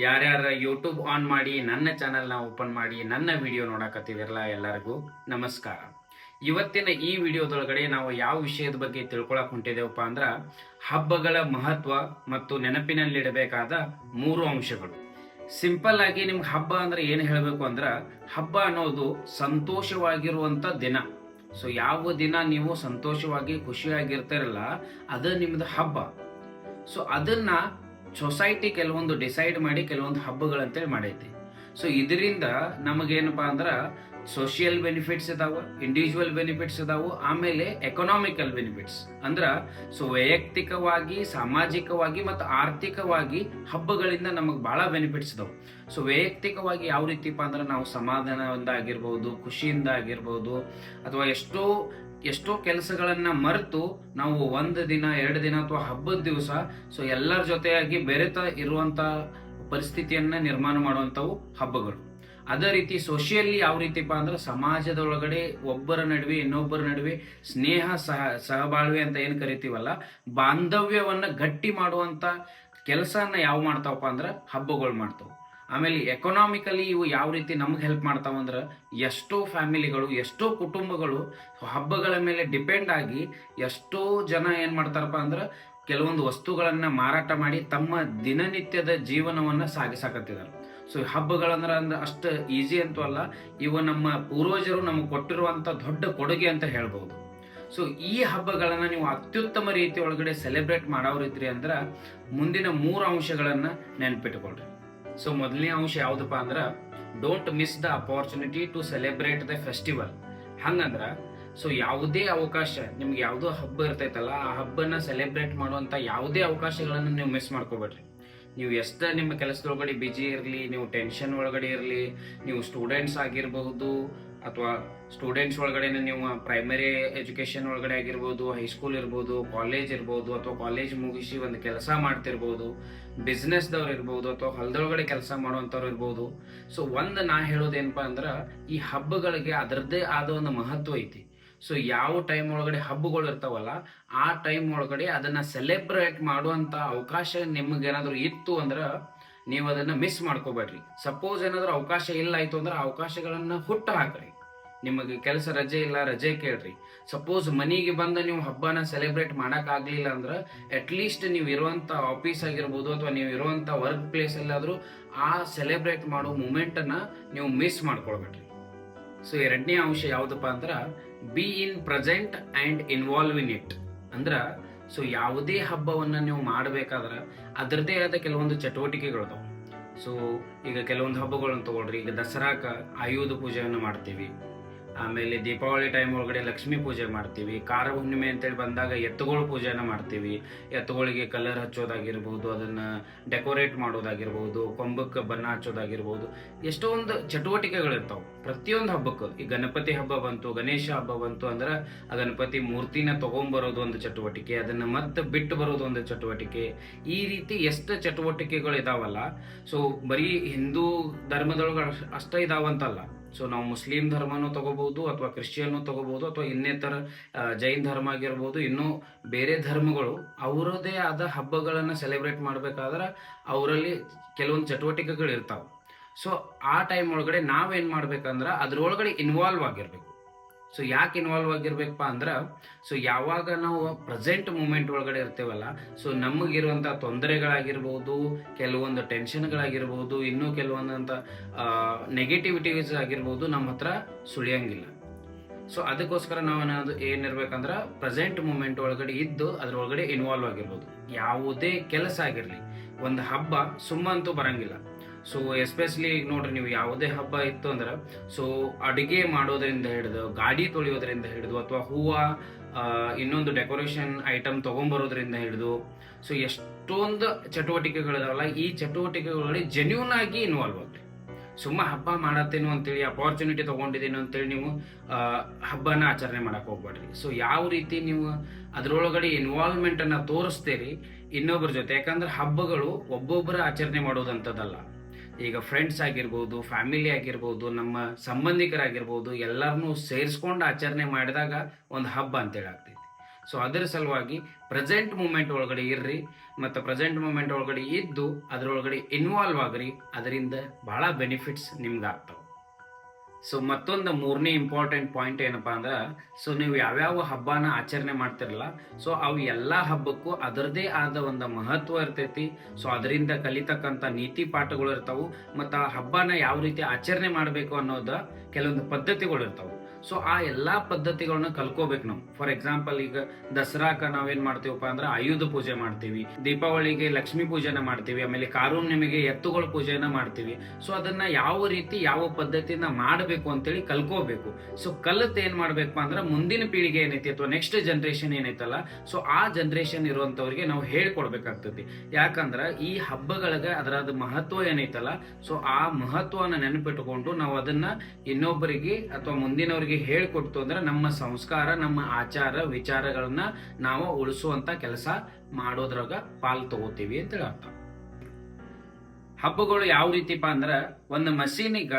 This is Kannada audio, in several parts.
ಯಾರ್ಯಾರ ಯೂಟ್ಯೂಬ್ ಆನ್ ಮಾಡಿ, ನನ್ನ ಚಾನೆಲ್ನ ಓಪನ್ ಮಾಡಿ, ನನ್ನ ವಿಡಿಯೋ ನೋಡಕತ್ತಿದಿರಲ್ಲ ಎಲ್ಲರಿಗೂ, ನಮಸ್ಕಾರ. ಇವತ್ತಿನ ಈ ವಿಡಿಯೋದೊಳಗಡೆ ನಾವು ಯಾವ ವಿಷಯದ ಬಗ್ಗೆ ತಿಳ್ಕೊಳಕ್ ಹೊಂಟಿದ್ದೇವಪ್ಪ ಅಂದ್ರ, ಹಬ್ಬಗಳ ಮಹತ್ವ ಮತ್ತು ನೆನಪಿನಲ್ಲಿಡಬೇಕಾದ ಮೂರು ಅಂಶಗಳು. ಸಿಂಪಲ್ ಆಗಿ ನಿಮ್ಗೆ ಹಬ್ಬ ಅಂದ್ರೆ ಏನು ಹೇಳಬೇಕು ಅಂದ್ರ, ಹಬ್ಬ ಅನ್ನೋದು ಸಂತೋಷವಾಗಿರುವಂತ ದಿನ. ಸೊ ಯಾವ ದಿನ ನೀವು ಸಂತೋಷವಾಗಿ ಖುಷಿಯಾಗಿರ್ತಾರಲ್ಲ, ಅದು ನಿಮ್ದು ಹಬ್ಬ. ಸೊ ಅದನ್ನ ಸೊಸೈಟಿ ಕೆಲವೊಂದು ಡಿಸೈಡ್ ಮಾಡಿ ಕೆಲವೊಂದು ಹಬ್ಬಗಳಂತೇಳಿ ಮಾಡೈತಿ. ಸೊ ಇದರಿಂದ ನಮಗೇನಪ್ಪ ಅಂದ್ರ ಸೋಷಿಯಲ್ ಬೆನಿಫಿಟ್ಸ್ ಇದಾವ ಇಂಡಿವಿಜುವಲ್ ಬೆನಿಫಿಟ್ಸ್ ಇದಾವು, ಆಮೇಲೆ ಎಕನಾಮಿಕಲ್ ಬೆನಿಫಿಟ್ಸ್ ಅಂದ್ರೆ ಸೊ ವೈಯಕ್ತಿಕವಾಗಿ ಸಾಮಾಜಿಕವಾಗಿ ಮತ್ತು ಆರ್ಥಿಕವಾಗಿ ಹಬ್ಬಗಳಿಂದ ನಮಗೆ ಬಹಳ ಬೆನಿಫಿಟ್ಸ್ ಇದಾವೆ. ಸೊ ವೈಯಕ್ತಿಕವಾಗಿ ಯಾವ ರೀತಿಪ್ಪ ಅಂದ್ರೆ ನಾವು ಸಮಾಧಾನದಿಂದ ಆಗಿರ್ಬೋದು ಖುಷಿಯಿಂದ ಆಗಿರ್ಬೋದು ಅಥವಾ ಎಷ್ಟೋ ಎಷ್ಟೋ ಕೆಲಸಗಳನ್ನ ಮರೆತು ನಾವು ಒಂದು ದಿನ, ಎರಡು ದಿನ ಅಥವಾ ಹಬ್ಬದ ದಿವಸ ಸೊ ಎಲ್ಲರ ಜೊತೆಯಾಗಿ ಬೆರೆತ ಇರುವಂತ ಪರಿಸ್ಥಿತಿಯನ್ನ ನಿರ್ಮಾಣ ಮಾಡುವಂಥವು ಹಬ್ಬಗಳು. ಅದೇ ರೀತಿ ಸೋಷಿಯಲಿ ಯಾವ ರೀತಿಪ್ಪ ಅಂದ್ರೆ ಸಮಾಜದೊಳಗಡೆ ಒಬ್ಬರ ನಡುವೆ, ಇನ್ನೊಬ್ಬರ ನಡುವೆ ಸ್ನೇಹ ಸಹ, ಸಹಬಾಳ್ವೆ ಅಂತ ಏನು ಕರಿತೀವಲ್ಲ, ಬಾಂಧವ್ಯವನ್ನು ಗಟ್ಟಿ ಮಾಡುವಂತ ಕೆಲಸನ ಯಾವ ಮಾಡ್ತಾವಪ್ಪ ಅಂದ್ರೆ ಹಬ್ಬಗಳು ಮಾಡ್ತಾವ. ಆಮೇಲೆ ಎಕನಾಮಿಕಲಿ ಇವು ಯಾವ ರೀತಿ ನಮ್ಗೆ ಹೆಲ್ಪ್ ಮಾಡ್ತಾವ ಅಂದ್ರೆ ಎಷ್ಟೋ ಫ್ಯಾಮಿಲಿಗಳು ಎಷ್ಟೋ ಕುಟುಂಬಗಳು ಹಬ್ಬಗಳ ಮೇಲೆ ಡಿಪೆಂಡ್ ಆಗಿ ಎಷ್ಟೋ ಜನ ಏನು ಮಾಡ್ತಾರಪ್ಪ ಅಂದ್ರೆ ಕೆಲವೊಂದು ವಸ್ತುಗಳನ್ನ ಮಾರಾಟ ಮಾಡಿ ತಮ್ಮ ದಿನನಿತ್ಯದ ಜೀವನವನ್ನ ಸಾಗಿಸಾಕತ್ತಿದ್ದಾರೆ ಸೊ ಹಬ್ಬಗಳಂದ್ರೆ ಅಂದ್ರೆ ಅಷ್ಟು ಈಸಿ ಅಂತೂ ಅಲ್ಲ. ಇವು ನಮ್ಮ ಪೂರ್ವಜರು ನಮಗೆ ಕೊಟ್ಟಿರುವಂತ ದೊಡ್ಡ ಕೊಡುಗೆ ಅಂತ ಹೇಳ್ಬೋದು. ಸೊ ಈ ಹಬ್ಬಗಳನ್ನ ನೀವು ಅತ್ಯುತ್ತಮ ರೀತಿ ಒಳಗಡೆ ಸೆಲೆಬ್ರೇಟ್ ಮಾಡೋರಿದ್ರಿ ಅಂದ್ರ ಮುಂದಿನ ಮೂರು ಅಂಶಗಳನ್ನ ನೆನ್ಪಿಟ್ಕೊಳ್ರಿ. ಸೊ ಮೊದಲನೇ ಅಂಶ ಯಾವ್ದಪ್ಪ ಅಂದ್ರ don't miss the opportunity to celebrate the festival ಹಂಗಂದ್ರ ಸೊ ಯಾವುದೇ ಅವಕಾಶ, ನಿಮ್ಗೆ ಯಾವುದೋ ಹಬ್ಬ ಇರ್ತೈತಲ್ಲ, ಆ ಹಬ್ಬನ ಸೆಲೆಬ್ರೇಟ್ ಮಾಡುವಂತ ಯಾವುದೇ ಅವಕಾಶಗಳನ್ನ ನೀವು ಮಿಸ್ ಮಾಡ್ಕೋಬೇಡ್ರಿ. ನೀವು ಎಷ್ಟ ನಿಮ್ಮ ಕೆಲಸದೊಳಗಡೆ ಬಿಜಿ ಇರಲಿ, ನೀವು ಟೆನ್ಷನ್ ಒಳಗಡೆ ಇರಲಿ, ನೀವು ಸ್ಟೂಡೆಂಟ್ಸ್ ಆಗಿರಬಹುದು ಅಥವಾ ಸ್ಟೂಡೆಂಟ್ಸ್ ಒಳಗಡೆ ನೀವು ಪ್ರೈಮರಿ ಎಜುಕೇಶನ್ ಒಳಗಡೆ ಆಗಿರ್ಬೋದು ಹೈಸ್ಕೂಲ್ ಇರ್ಬೋದು ಕಾಲೇಜ್ ಇರ್ಬೋದು ಅಥವಾ ಕಾಲೇಜ್ ಮುಗಿಸಿ ಒಂದು ಕೆಲಸ ಮಾಡ್ತಿರ್ಬೋದು ಬಿಸ್ನೆಸ್ದವ್ರು ಇರ್ಬೋದು ಅಥವಾ ಹೊಲದೊಳಗಡೆ ಕೆಲಸ ಮಾಡುವಂಥವ್ರು ಇರ್ಬೋದು. ಸೊ ಒಂದು ನಾ ಹೇಳೋದೇನಪ್ಪ ಅಂದ್ರೆ ಈ ಹಬ್ಬಗಳಿಗೆ ಅದರದ್ದೇ ಆದ ಒಂದು ಮಹತ್ವ ಐತಿ. ಸೊ ಯಾವ ಟೈಮ್ ಒಳಗಡೆ ಹಬ್ಬಗಳು ಇರ್ತಾವಲ್ಲ, ಆ ಟೈಮ್ ಒಳಗಡೆ ಅದನ್ನ ಸೆಲೆಬ್ರೇಟ್ ಮಾಡುವಂತ ಅವಕಾಶ ನಿಮ್ಗೆ ಏನಾದ್ರು ಇತ್ತು ಅಂದ್ರೆ ನೀವು ಅದನ್ನ ಮಿಸ್ ಮಾಡ್ಕೋಬೇಡ್ರಿ. ಸಪೋಸ್ ಏನಾದರೂ ಅವಕಾಶ ಇಲ್ಲ ಆಯ್ತು ಅಂದ್ರೆ ಅವಕಾಶಗಳನ್ನ ಹುಟ್ಟು ಹಾಕ್ರಿ. ನಿಮಗೆ ಕೆಲಸ ರಜೆ ಇಲ್ಲ, ರಜೆ ಕೇಳ್ರಿ. ಸಪೋಸ್ ಮನೆಗೆ ಬಂದ ನೀವು ಹಬ್ಬನ ಸೆಲೆಬ್ರೇಟ್ ಮಾಡಕ್ ಆಗ್ಲಿಲ್ಲ ಅಂದ್ರೆ ಅಟ್ ಲೀಸ್ಟ್ ನೀವು ಇರುವಂತ ಆಫೀಸ್ ಆಗಿರ್ಬೋದು ಅಥವಾ ನೀವು ಇರುವಂತ ವರ್ಕ್ ಪ್ಲೇಸ್ ಎಲ್ಲಾದ್ರೂ ಆ ಸೆಲೆಬ್ರೇಟ್ ಮಾಡೋ ಮೂಮೆಂಟ್ ಅನ್ನ ನೀವು ಮಿಸ್ ಮಾಡ್ಕೊಳ್ಬೇಡ್ರಿ. ಸೊ ಎರಡನೇ ಅಂಶ ಯಾವುದಪ್ಪ ಅಂದ್ರ be in present and involve in it ಅಂದ್ರೆ ಸೊ ಯಾವುದೇ ಹಬ್ಬವನ್ನ ನೀವು ಮಾಡಬೇಕಾದ್ರೆ ಅದರದೇ ಆದ ಕೆಲವೊಂದು ಚಟುವಟಿಕೆಗಳು ಸೊ ಈಗ ಕೆಲವೊಂದು ಹಬ್ಬಗಳನ್ನು ತಗೊಳ್ರಿ, ಈಗ ದಸರಾಕ ಆಯುಧ ಪೂಜೆಯನ್ನು ಮಾಡ್ತೀವಿ. ಆಮೇಲೆ ದೀಪಾವಳಿ ಟೈಮ್ ಒಳಗಡೆ ಲಕ್ಷ್ಮೀ ಪೂಜೆ ಮಾಡ್ತೀವಿ. ಕಾರ ಹುಣ್ಣಿಮೆ ಅಂತೇಳಿ ಬಂದಾಗ ಎತ್ತುಗಳು ಪೂಜೆನ ಮಾಡ್ತೀವಿ. ಎತ್ತುಗಳಿಗೆ ಕಲರ್ ಹಚ್ಚೋದಾಗಿರ್ಬೋದು, ಅದನ್ನ ಡೆಕೋರೇಟ್ ಮಾಡೋದಾಗಿರ್ಬೋದು, ಕೊಂಬಕ್ಕೆ ಬಣ್ಣ ಹಚ್ಚೋದಾಗಿರ್ಬೋದು. ಎಷ್ಟೊಂದು ಚಟುವಟಿಕೆಗಳಿರ್ತಾವೆ ಪ್ರತಿಯೊಂದು ಹಬ್ಬಕ್ಕೆ. ಈ ಗಣಪತಿ ಹಬ್ಬ ಬಂತು, ಗಣೇಶ ಹಬ್ಬ ಬಂತು ಅಂದ್ರೆ ಆ ಗಣಪತಿ ಮೂರ್ತಿನ ತಗೊಂಡ್ಬರೋದು ಒಂದು ಚಟುವಟಿಕೆ, ಅದನ್ನ ಮತ್ತೆ ಬಿಟ್ಟು ಬರೋದು ಒಂದು ಚಟುವಟಿಕೆ. ಈ ರೀತಿ ಎಷ್ಟು ಚಟುವಟಿಕೆಗಳು ಇದಾವಲ್ಲ. ಸೊ ಬರೀ ಹಿಂದೂ ಧರ್ಮದೊಳಗೆ ಅಷ್ಟ ಇದಾವಂತಲ್ಲ. ಸೊ ನಾವು ಮುಸ್ಲಿಂ ಧರ್ಮನೂ ತಗೋಬಹುದು ಅಥವಾ ಕ್ರಿಶ್ಚಿಯನ್ನು ತಗೋಬಹುದು ಅಥವಾ ಇನ್ನೇತರ ಜೈನ್ ಧರ್ಮ ಆಗಿರ್ಬೋದು, ಇನ್ನೂ ಬೇರೆ ಧರ್ಮಗಳು ಅವರದೇ ಆದ ಹಬ್ಬಗಳನ್ನು ಸೆಲೆಬ್ರೇಟ್ ಮಾಡಬೇಕಾದ್ರೆ ಅವರಲ್ಲಿ ಕೆಲವೊಂದು ಚಟುವಟಿಕೆಗಳು ಇರ್ತಾವೆ. ಸೊ ಆ ಟೈಮ್ ಒಳಗಡೆ ನಾವೇನು ಮಾಡ್ಬೇಕಂದ್ರೆ ಅದರೊಳಗಡೆ ಇನ್ವಾಲ್ವ್ ಆಗಿರ್ಬೇಕು. ಸೊ ಯಾಕೆ ಇನ್ವಾಲ್ವ್ ಆಗಿರ್ಬೇಕಪ್ಪ ಅಂದ್ರೆ ಸೊ ಯಾವಾಗ ನಾವು ಪ್ರೆಸೆಂಟ್ ಮೂಮೆಂಟ್ ಒಳಗಡೆ ಇರ್ತೇವಲ್ಲ ಸೊ ನಮಗಿರುವಂಥ ತೊಂದರೆಗಳಾಗಿರ್ಬೋದು, ಕೆಲವೊಂದು ಟೆನ್ಷನ್ಗಳಾಗಿರ್ಬೋದು ಇನ್ನೂ ಕೆಲವೊಂದಂತ ನೆಗೆಟಿವಿಟೀಸ್ ಆಗಿರ್ಬೋದು, ನಮ್ಮ ಹತ್ರ ಸುಳಿಯಂಗಿಲ್ಲ. ಸೊ ಅದಕ್ಕೋಸ್ಕರ ನಾವು ಏನಾದ್ರು ಏನಿರ್ಬೇಕಂದ್ರೆ ಪ್ರೆಸೆಂಟ್ ಮೂಮೆಂಟ್ ಒಳಗಡೆ ಇದ್ದು ಅದ್ರೊಳಗಡೆ ಇನ್ವಾಲ್ವ್ ಆಗಿರ್ಬೋದು. ಯಾವುದೇ ಕೆಲಸ ಆಗಿರಲಿ, ಒಂದು ಹಬ್ಬ ಸುಮ್ಮಂತೂ ಬರಂಗಿಲ್ಲ. ಸೊ ಎಸ್ಪೆಷಲಿ ಈಗ ನೋಡ್ರಿ ನೀವು ಯಾವುದೇ ಹಬ್ಬ ಇತ್ತು ಅಂದ್ರೆ ಸೊ ಅಡಿಗೆ ಮಾಡೋದ್ರಿಂದ ಹಿಡಿದು, ಗಾಡಿ ತೊಳೆಯೋದ್ರಿಂದ ಹಿಡಿದು, ಅಥವಾ ಹೂವ ಇನ್ನೊಂದು ಡೆಕೋರೇಷನ್ ಐಟಮ್ ತಗೊಂಬರೋದ್ರಿಂದ ಹಿಡಿದು ಸೊ ಎಷ್ಟೊಂದು ಚಟುವಟಿಕೆಗಳಿದಾವಲ್ಲ, ಈ ಚಟುವಟಿಕೆಗಳಲ್ಲಿ ಜೆನ್ಯೂನ್ ಆಗಿ ಇನ್ವಾಲ್ವ್ ಆಗ್ರಿ ಸುಮ್ಮ ಹಬ್ಬ ಮಾಡತ್ತೇನು ಅಂತೇಳಿ ಅಪಾರ್ಚುನಿಟಿ ತಗೊಂಡಿದ್ದೀನಿ ಅಂತೇಳಿ ನೀವು ಹಬ್ಬನ ಆಚರಣೆ ಮಾಡಕ್ಕೆ ಹೋಗ್ಬೇಡ್ರಿ ಸೊ ಯಾವ ರೀತಿ ನೀವು ಅದರೊಳಗಡೆ ಇನ್ವಾಲ್ವ್ಮೆಂಟನ್ನು ತೋರಿಸ್ತೀರಿ ಇನ್ನೊಬ್ಬರ ಜೊತೆ? ಯಾಕಂದ್ರೆ ಹಬ್ಬಗಳು ಒಬ್ಬೊಬ್ಬರ ಆಚರಣೆ ಮಾಡೋದಂಥದ್ದಲ್ಲ ಈಗ ಫ್ರೆಂಡ್ಸ್ ಆಗಿರ್ಬೋದು ಫ್ಯಾಮಿಲಿ ಆಗಿರ್ಬೋದು, ನಮ್ಮ ಸಂಬಂಧಿಕರಾಗಿರ್ಬೋದು ಎಲ್ಲರನ್ನೂ ಸೇರಿಸ್ಕೊಂಡು ಆಚರಣೆ ಮಾಡಿದಾಗ ಒಂದು ಹಬ್ಬ ಅಂತೇಳಿ ಆಗ್ತೈತಿ. ಸೊ ಅದರ ಸಲುವಾಗಿ ಪ್ರೆಸೆಂಟ್ ಮೂಮೆಂಟ್ ಒಳಗಡೆ ಇರ್ರಿ, ಮತ್ತು ಪ್ರೆಸೆಂಟ್ ಮೂಮೆಂಟ್ ಒಳಗಡೆ ಇದ್ದು, ಅದರೊಳಗಡೆ ಇನ್ವಾಲ್ವ್ ಆಗ್ರಿ, ಅದರಿಂದ ಭಾಳ ಬೆನಿಫಿಟ್ಸ್ ನಿಮ್ಗೆ ಆಗ್ತಾವೆ. ಸೊ ಮತ್ತೊಂದು ಮೂರನೇ ಇಂಪಾರ್ಟೆಂಟ್ ಪಾಯಿಂಟ್ ಏನಪ್ಪಾ ಅಂದ್ರೆ ಸೊ ನೀವು ಯಾವ್ಯಾವ ಹಬ್ಬನ ಆಚರಣೆ ಮಾಡ್ತಿರಲ್ಲ ಸೊ ಅವು ಎಲ್ಲ ಹಬ್ಬಕ್ಕೂ ಅದರದೇ ಆದ ಒಂದು ಮಹತ್ವ ಇರ್ತೈತಿ. ಸೊ ಅದರಿಂದ ಕಲಿತಕ್ಕಂಥ ನೀತಿ ಪಾಠಗಳು ಇರ್ತಾವೆ, ಮತ್ತು ಆ ಹಬ್ಬನ ಯಾವ ರೀತಿ ಆಚರಣೆ ಮಾಡಬೇಕು ಅನ್ನೋದ ಕೆಲವೊಂದು ಪದ್ಧತಿಗಳು ಇರ್ತಾವು. ಸೊ ಆ ಎಲ್ಲಾ ಪದ್ಧತಿಗಳನ್ನ ಕಲ್ಕೋಬೇಕು ನಾವು. ಫಾರ್ ಎಕ್ಸಾಂಪಲ್ ಈಗ ದಸರಾಕ ನಾವೇನ್ ಮಾಡ್ತೀವಪ್ಪ ಅಂದ್ರೆ ಆಯುಧ ಪೂಜೆ ಮಾಡ್ತೀವಿ. ದೀಪಾವಳಿಗೆ ಲಕ್ಷ್ಮೀ ಪೂಜೆನ ಮಾಡ್ತೀವಿ. ಆಮೇಲೆ ಕಾರುಣ್ಯಮಿಗೆ ಎತ್ತುಗಳ ಪೂಜೆನ ಮಾಡ್ತೀವಿ. ಸೊ ಅದನ್ನ ಯಾವ ರೀತಿ, ಯಾವ ಪದ್ಧತಿನ ಮಾಡಬೇಕು ಅಂತೇಳಿ ಕಲ್ಕೋಬೇಕು. ಸೊ ಕಲಿತ ಏನ್ ಮಾಡ್ಬೇಕಪ್ಪ ಅಂದ್ರೆ ಮುಂದಿನ ಪೀಳಿಗೆ ಏನೈತಿ ಅಥವಾ ನೆಕ್ಸ್ಟ್ ಜನರೇಷನ್ ಏನೈತಲ್ಲ ಸೊ ಆ ಜನರೇಷನ್ ಇರುವಂತವ್ರಿಗೆ ನಾವು ಹೇಳ್ಕೊಡ್ಬೇಕಾಗ್ತತಿ ಯಾಕಂದ್ರ ಈ ಹಬ್ಬಗಳಿಗೆ ಅದರದ ಮಹತ್ವ ಏನೈತಲ್ಲ ಸೊ ಆ ಮಹತ್ವನ ನೆನಪಿಟ್ಟುಕೊಂಡು ನಾವು ಅದನ್ನ ಇನ್ನೊಬ್ಬರಿಗೆ ಅಥವಾ ಮುಂದಿನವರಿಗೆ ಹೇಳ್ಕೊಡ್ತು ಅಂದ್ರೆ ನಮ್ಮ ಸಂಸ್ಕಾರ, ನಮ್ಮ ಆಚಾರ, ವಿಚಾರಗಳನ್ನ ನಾವು ಉಳಿಸುವಂತ ಕೆಲಸ ಮಾಡೋದ್ರಾಗ ಪಾಲ್ ತಗೋತೀವಿ ಅಂತ ಅರ್ಥ ಹಬ್ಬಗಳು ಯಾವ ರೀತಿಪ್ಪ ಅಂದ್ರ ಒಂದು ಮಷೀನಿಗ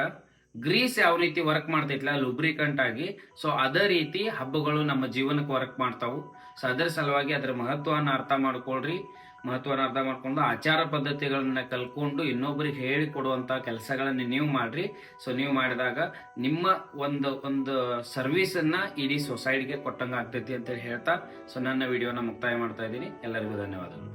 ಗ್ರೀಸ್ ಯಾವ ರೀತಿ ವರ್ಕ್ ಮಾಡ್ತೈತ್ಲ ಲುಬ್ರಿಕಂಟ್ ಆಗಿ. ಸೊ ಅದೇ ರೀತಿ ಹಬ್ಬಗಳು ನಮ್ಮ ಜೀವನಕ್ಕೆ ವರ್ಕ್ ಮಾಡ್ತಾವು. ಸೊ ಅದರ ಸಲುವಾಗಿ ಅದರ ಮಹತ್ವನ ಅರ್ಥ ಮಾಡ್ಕೊಳ್ರಿ. ಮಹತ್ವನ ಅರ್ಥ ಮಾಡಿಕೊಂಡು ಆಚಾರ ಪದ್ಧತಿಗಳನ್ನ ಕಲ್ಕೊಂಡು ಇನ್ನೊಬ್ಬರಿಗೆ ಹೇಳಿಕೊಡುವಂಥ ಕೆಲಸಗಳನ್ನು ನೀವು ಮಾಡಿರಿ. ಸೊ ನೀವು ಮಾಡಿದಾಗ ನಿಮ್ಮ ಒಂದು ಒಂದು ಸರ್ವಿಸನ್ನು ಇಡೀ ಸೊಸೈಟಿಗೆ ಕೊಟ್ಟಂಗೆ ಆಗ್ತೈತಿ ಅಂತೇಳಿ ಹೇಳ್ತಾ. ಸೊ ನನ್ನ ವಿಡಿಯೋನ ಮುಕ್ತಾಯ ಮಾಡ್ತಾ ಇದ್ದೀನಿ. ಎಲ್ಲರಿಗೂ ಧನ್ಯವಾದಗಳು.